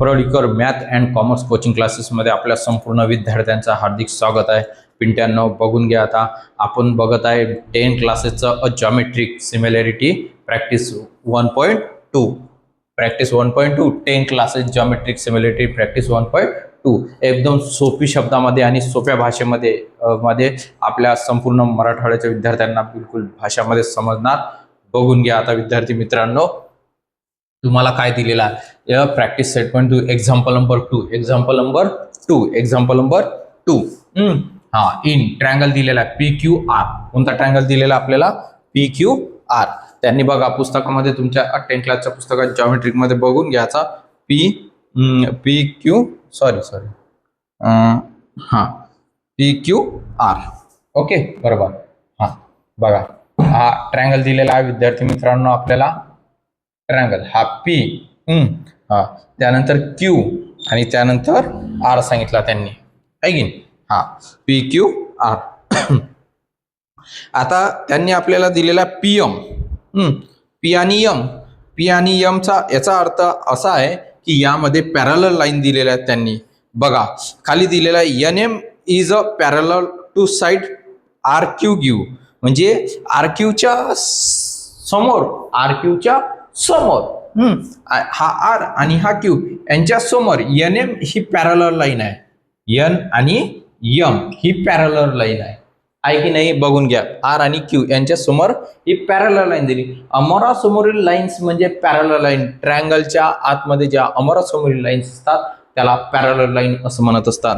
Parlikar math and commerce coaching क्लासेसमध्ये आपल्या संपूर्ण विद्यार्थ्यांचं हार्दिक स्वागत आहे. पिंट्यांनो बघून घ्या आता. आपण बघत आहे टेन क्लासेसचं अ geometric similarity practice one point two practice one point two ten classes geometric similarity practice one point two एकदम सोपी शब्दामध्ये आणि सोप्या भाषेमध्ये मध्ये आपल्या संपूर्ण मराठवाड्याच्या विद्यार्थ्यांना बिलकुल भाषामध्ये समजणार. बघून घ्या आता विद्यार्थी मित्रांनो. तुम्हाला काय दिलेलं आहे? Practice set point two example number two example number two example number two हा इन ट्रँगल दिलेला आहे पी क्यू आर कोणता ट्रँगल दिलेला आपल्याला? पी क्यू आर त्यांनी बघा पुस्तकामध्ये तुमच्या टेन क्लासच्या पुस्तकात जॉमेट्रिकमध्ये बघून घ्यायचा. P P Q sorry sorry हां पी क्यू आर ओके बरोबर. हां बघा. हा ट्रँगल दिलेला आहे विद्यार्थी मित्रांनो आपल्याला. ट्रँगल हा पी हा. त्यानंतर क्यू आणि त्यानंतर आर सांगितला त्यांनी. आहे की हा. पी क्यू आर आता त्यांनी आपल्याला दिलेला पी एम पी आणि यम पी आणि यमचा याचा अर्थ असा आहे की यामध्ये पॅरल लाईन दिलेल्या आहेत त्यांनी. बघा खाली दिलेला N M is a parallel to side R Q Q म्हणजे आर क्यूच्या समोर आर क्यूच्या समोर. हा आर आणि हा क्यू यांच्या समोर एन एम ही पॅरलर लाईन आहे. एन आणि यम ही पॅरलर लाईन आहे. आहे की नाही? बघून घ्या. आर आणि क्यू यांच्या समोर ही पॅरलर लाईन दिली. अमरा समोरील लाईन्स म्हणजे पॅरलर लाईन ट्रँगलच्या आतमध्ये ज्या अमरा समोरील लाईन्स असतात त्याला पॅरलर लाईन असं म्हणत असतात.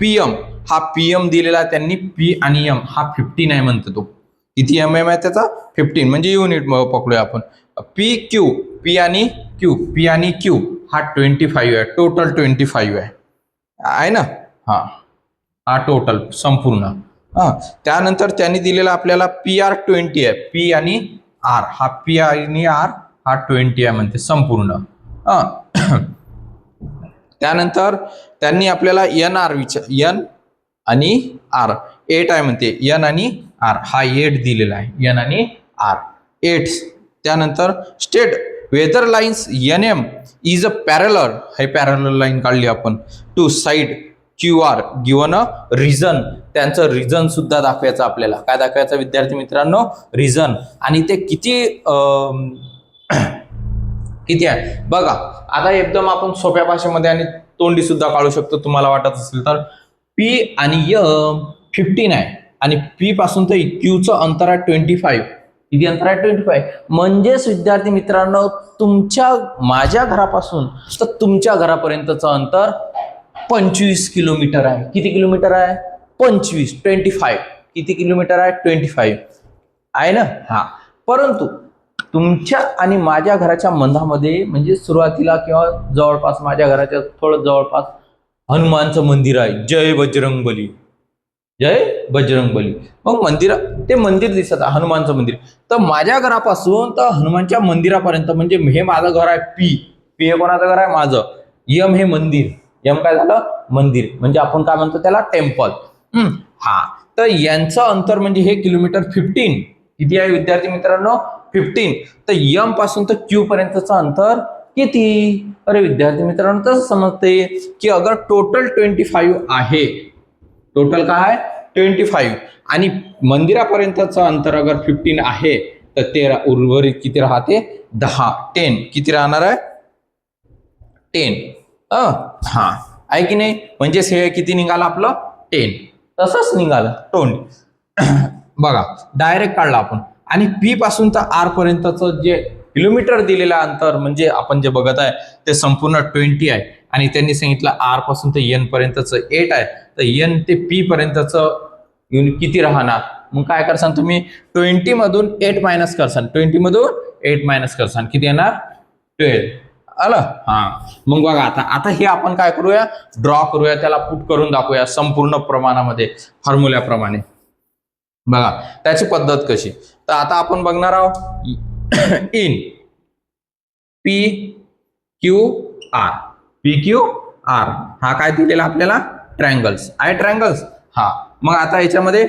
पी एम हा पी एम दिलेला त्यांनी पी आणि एम हा फिफ्टीन आहे म्हणतो तो. किती एम एम आहे त्याचा? फिफ्टीन म्हणजे युनिट पकडूया आपण. पी क्यू पी आणि क्यू पी आणि क्यू हा ट्वेंटी फाईव्ह आहे. टोटल ट्वेंटी फाईव्ह आहे. आहे ना? हां. हा टोटल संपूर्ण. हां. त्यानंतर त्यांनी दिलेला आपल्याला पी आर ट्वेंटी आहे. पी आणि आर हा पी आणि आर हा ट्वेंटी आहे म्हणते संपूर्ण. हां. त्यानंतर त्यांनी आपल्याला एन आर विचार एन आणि आर एट आहे म्हणते एन आणि आर हा एट दिलेला आहे. एन आणि आर एट त्यानंतर state whether lines N M is a parallel. हे पॅरलर लाईन काढली आपण. To side Q R given a reason. त्यांचं रिझन सुद्धा दाखवायचं आपल्याला. काय दाखवायचं विद्यार्थी मित्रांनो? रिझन. आणि ते किती किती आहे? बघा. आता एकदम आपण सोप्या भाषेमध्ये आणि तोंडी सुद्धा काढू शकतो. तुम्हाला वाटत असेल तर. पी आणि य फिफ्टीन आहे. आणि पी पासून ते क्यूचं अंतर आहे ट्वेंटी फाईव्ह किती अंतर आहे ट्वेंटी फाईव्ह म्हणजेच विद्यार्थी मित्रांनो तुमच्या माझ्या घरापासून तर तुमच्या घरापर्यंतचं अंतर पंचवीस किलोमीटर आहे. किती किलोमीटर आहे? पंचवीस ट्वेंटी फाईव्ह किती किलोमीटर आहे? ट्वेंटी फाईव्ह आहे ना? हा. परंतु तुमच्या आणि माझ्या घराच्या मंदामध्ये म्हणजे सुरुवातीला किंवा जवळपास माझ्या घराच्या थोडं जवळपास हनुमानचं मंदिर आहे. जय बजरंगबली. जय बजरंग बली मग मंदिर ते मंदिर दिसत आहे हनुमानचं मंदिर. तर माझ्या घरापासून तर हनुमानच्या मंदिरापर्यंत म्हणजे हे माझं घर आहे पी. पी हे कोणाचं घर आहे? माझं. यम हे मंदिर. यम काय झालं? मंदिर. म्हणजे आपण काय म्हणतो त्याला? टेम्पल. हा. तर यांचं अंतर म्हणजे हे किलोमीटर फिफ्टीन किती आहे विद्यार्थी मित्रांनो? फिफ्टीन तर यमपासून तर क्यू पर्यंतचं अंतर किती? अरे विद्यार्थी मित्रांनो तसं समजते की अगर टोटल ट्वेंटी फाईव्ह आहे टोटल काय ट्वेंटी फाईव्ह आणि मंदिरापर्यंतचं अंतर अगर फिफ्टीन आहे तर ते उर्वरित किती राहते? दहा. टेन किती राहणार आहे? टेन अ? हा. आहे की नाही? म्हणजेच हे किती निघालं आपलं? टेन तसंच निघालं. टोन बघा डायरेक्ट काढला आपण. आणि पी पासून तर आर पर्यंतचं जे किलोमीटर दिलेलं अंतर म्हणजे आपण जे बघत आहे ते संपूर्ण ट्वेंटी आहे. आणि त्यांनी सांगितलं आरपासून ते एन पर्यंतचं एट आहे. तर एन ते पी पर्यंतचं युनिट किती राहणार? मग काय करसान तुम्ही? ट्वेंटी मधून एट मायनस करसान. ट्वेंटी मधून एट मायनस करसान. किती येणार? ट्वेल्व आलं? हा. मग बघा आता. आता हे आपण काय करूया? ड्रॉ करूया. त्याला पुट करून दाखवूया संपूर्ण प्रमाणामध्ये फॉर्म्युल्याप्रमाणे बघा त्याची पद्धत कशी? तर आता आपण बघणार आहोत. In P Q R P Q R हा काय दिलेला आपल्याला? ट्रँगल्स आहे ट्रँगल्स हा. मग आता याच्यामध्ये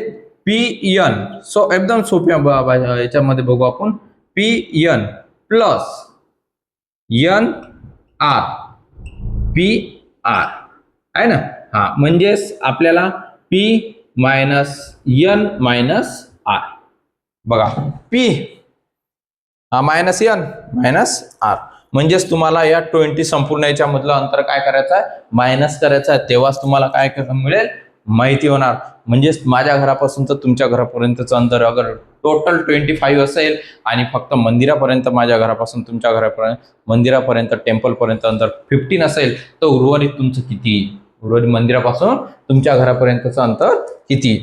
पी एन सो एकदम सोप्या ब- याच्यामध्ये बघू आपण. P N plus N R P R आहे ना? हा. म्हणजेच आपल्याला P minus N minus R बघा. पी हा मायनस एन मायनस आर म्हणजेच तुम्हाला या ट्वेंटी संपूर्ण याच्यामधलं अंतर काय करायचं आहे? मायनस करायचं आहे. तेव्हाच तुम्हाला काय मिळेल? माहिती होणार. म्हणजेच माझ्या घरापासून तर तुमच्या घरापर्यंतचं अंतर अगर टोटल ट्वेंटी फाईव्ह असेल आणि फक्त मंदिरापर्यंत माझ्या घरापासून तुमच्या घरापर्यंत मंदिरापर्यंत टेम्पलपर्यंत अंतर फिफ्टीन असेल तर उर्वरित तुमचं किती? उर्वरित मंदिरापासून तुमच्या घरापर्यंतचं अंतर किती?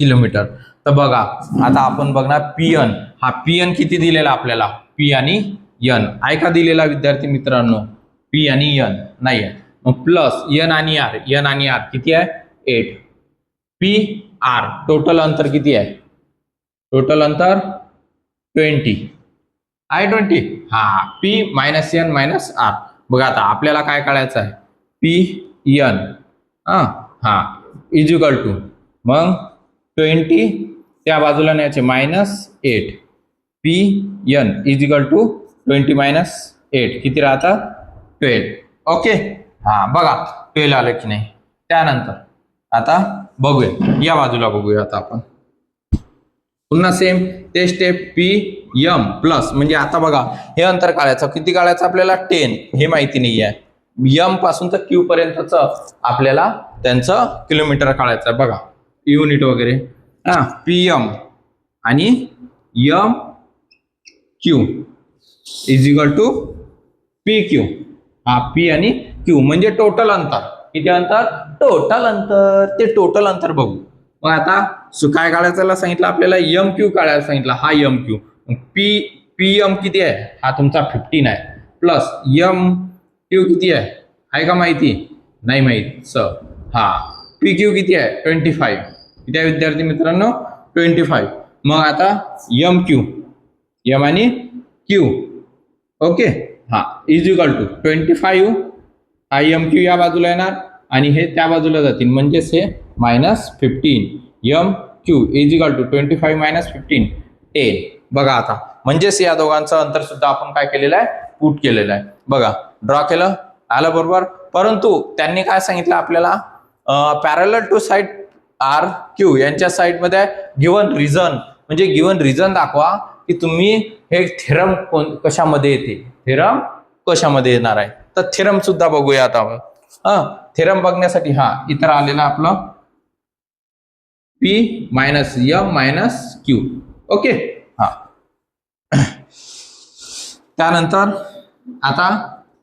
किलोमीटर. तर बघा आता आपण बघणार पी एन हा पी एन किती दिलेला आपल्याला? पी आणि यन. ऐका दिलेला विद्यार्थी मित्रांनो पी आणि यन. नाही आहे. मग प्लस यन आणि आर. एन आणि आर किती आहे? Eight P R. टोटल अंतर किती आहे? टोटल अंतर ट्वेंटी आय ट्वेंटी हा P minus N minus R. बघा आता आपल्याला काय काढायचं आहे? P N. हां हा. इजिकल टू मग ट्वेंटी त्या बाजूला न्यायचे minus eight P N. Equal to twenty minus eight. किती राहतात? ट्वेल्व. ओके? हा बघा. ट्वेल्व आलं की नाही? त्यानंतर आता बघूया. या बाजूला बघूया आता आपण. पुन्हा सेम ते स्टेप पी यम प्लस म्हणजे आता बघा हे अंतर काढायचं. किती काढायचं आपल्याला? टेन हे माहिती नाही आहे यमपासून तर क्यू पर्यंतच आपल्याला त्यांचं किलोमीटर काढायचं आहे. बघा. युनिट वगैरे. हा पी एम आणि M Q equal to P Q हा पी आणि क्यू म्हणजे टोटल अंतर. किती अंतर? टोटल अंतर. ते टोटल अंतर बघू. मग आता सु- काय काढायचं सांगितलं आपल्याला? यम क्यू काढायला सांगितलं. हा M Q P P M किती आहे? हा तुमचा फिफ्टीन आहे. प्लस यम क्यू किती आहे? आहे का माहिती? नाही माहीत. स हा. पी क्यू किती आहे? ट्वेंटी फाईव्ह किती आहे विद्यार्थी मित्रांनो? ट्वेंटी फाईव्ह मग आता यम क्यू यम आणि क्यू ओके हा is equal to twenty five I M Q या बाजूला येणार आणि हे त्या बाजूला जातील. म्हणजेच हे minus fifteen M Q is equal to twenty five minus fifteen ten बघा आता. म्हणजेच या दोघांचं अंतर सुद्धा आपण काय केलेलं आहे? पुट केलेलं आहे. बघा ड्रॉ केलं आलं बरोबर. परंतु त्यांनी काय सांगितलं आपल्याला? Parallel to side R Q यांच्या साईडमध्ये गिवन रिझन म्हणजे गिवन रिझन दाखवा. की तुम्ही हे थेरम कोण कशामध्ये येते? थेरम कशामध्ये येणार आहे? तर थेरम सुद्धा बघूया आता हा थेरम बघण्यासाठी हा इतर आलेला आपलं P minus M minus Q okay हा. त्यानंतर आता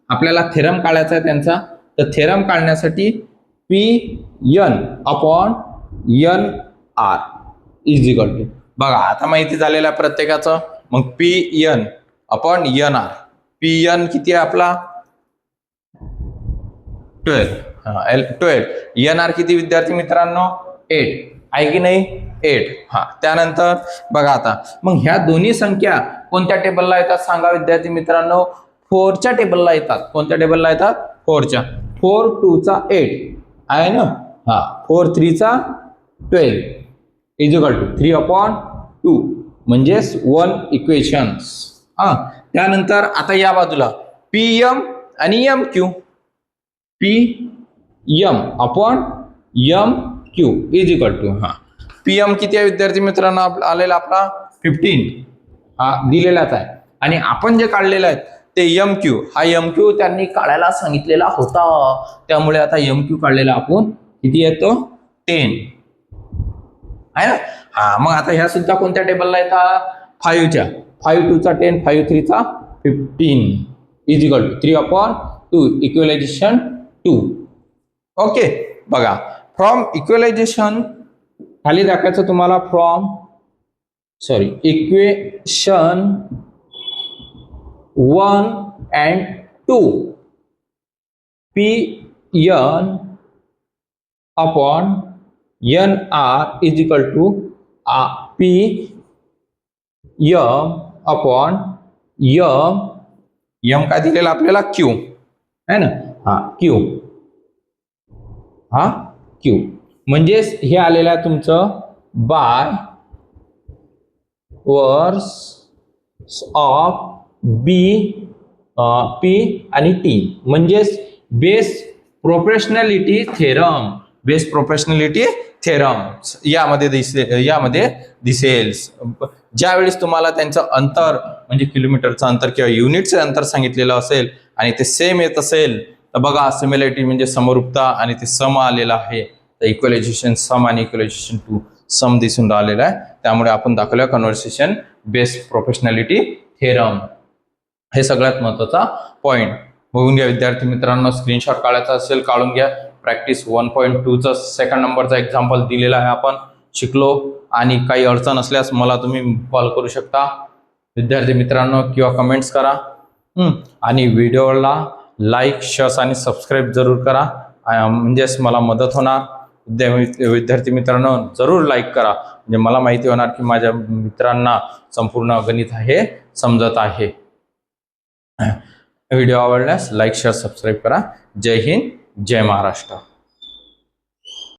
आपल्याला थेरम काढायचा आहे त्यांचा. तर थेरम काढण्यासाठी P N upon N R is equal to बघा आता माहिती झालेलं आहे प्रत्येकाचं. मग P N upon N R P N किती आहे आपला? Twelve L twelve N R किती विद्यार्थी मित्रांनो? एट आहे की नाही? एट हा त्यानंतर बघा आता. मग ह्या दोन्ही संख्या कोणत्या टेबलला येतात सांगा विद्यार्थी मित्रांनो? फोरच्या टेबलला येतात. कोणत्या टेबलला येतात? फोरच्या फोर टूचा एट आहे ना? हा four थ्रीचा twelve equal to three upon two. म्हणजेच वन इक्वेशन्स हा त्यानंतर आता या बाजूला. पी एम आणि M Q P M upon M Q is equal to हा. पी एम किती आहे विद्यार्थी मित्रांनो? आप- आलेला आपला फिफ्टीन हा दिलेलाच आहे. आणि आपण जे काढलेलं आहे ते एम क्यू हा एम क्यू त्यांनी काढायला सांगितलेला होता. त्यामुळे आता एम क्यू काढलेला आपण किती येतो? टेन आहे ना? हा मग आता ह्या सुद्धा कोणत्या टेबलला येतात? फाईव्हच्या फाईव्ह टूचा ten five थ्रीचा fifteen is equal to three upon two equalisation two okay बघा. फ्रॉम इक्वलायझेशन खाली दाखवायचं तुम्हाला from sorry equation one and two P N upon N R is equal to P M upon M M काय दिलेला आपल्याला? Q है ना? हा क्यू हा क्यू म्हणजेच हे आलेलं आहे तुमचं by verse of B P आणि टी म्हणजेच base proportionality theorem base proportionality theorem. यामध्ये दिसे यामध्ये दिसेल ज्यावेळेस तुम्हाला त्यांचं अंतर म्हणजे किलोमीटरचं अंतर किंवा युनिटचं अंतर सांगितलेलं असेल आणि ते सेम येत असेल तर बघा सिमिलॅरिटी म्हणजे समरूपता आणि ते सम आलेलं आहे. तर इक्वलायझेशन सम आणि इक्वलायझेशन टू सम दिसून राहिलेला आहे. त्यामुळे आपण दाखवल्या कन्व्हर्सेशन बेस्ट प्रोफेशनॅलिटी थेरम हे सगळ्यात महत्त्वाचा पॉईंट बघून घ्या विद्यार्थी मित्रांनो स्क्रीनशॉट काढायचा असेल काढून घ्या. प्रॅक्टिस वन पॉईंट टूचा सेकंड नंबरचा एक्झाम्पल दिलेला आहे आपण. शिकलो आणि काही अडचण असल्यास मला तुम्ही कॉल करू शकता. विद्यार्थी मित्रांनो किंवा कमेंट्स करा. आणि व्हिडिओला लाईक शेअर्स आणि सबस्क्राईब जरूर करा. म्हणजेच मला मदत होणार. विद्या विद्यार्थी मित्रांनो जरूर लाईक करा. म्हणजे मला माहिती होणार की माझ्या मित्रांना संपूर्ण गणित हे समजत आहे. व्हिडिओ आवडल्यास लाईक शेअर सबस्क्राईब करा. जय हिंद. जय महाराष्ट्र.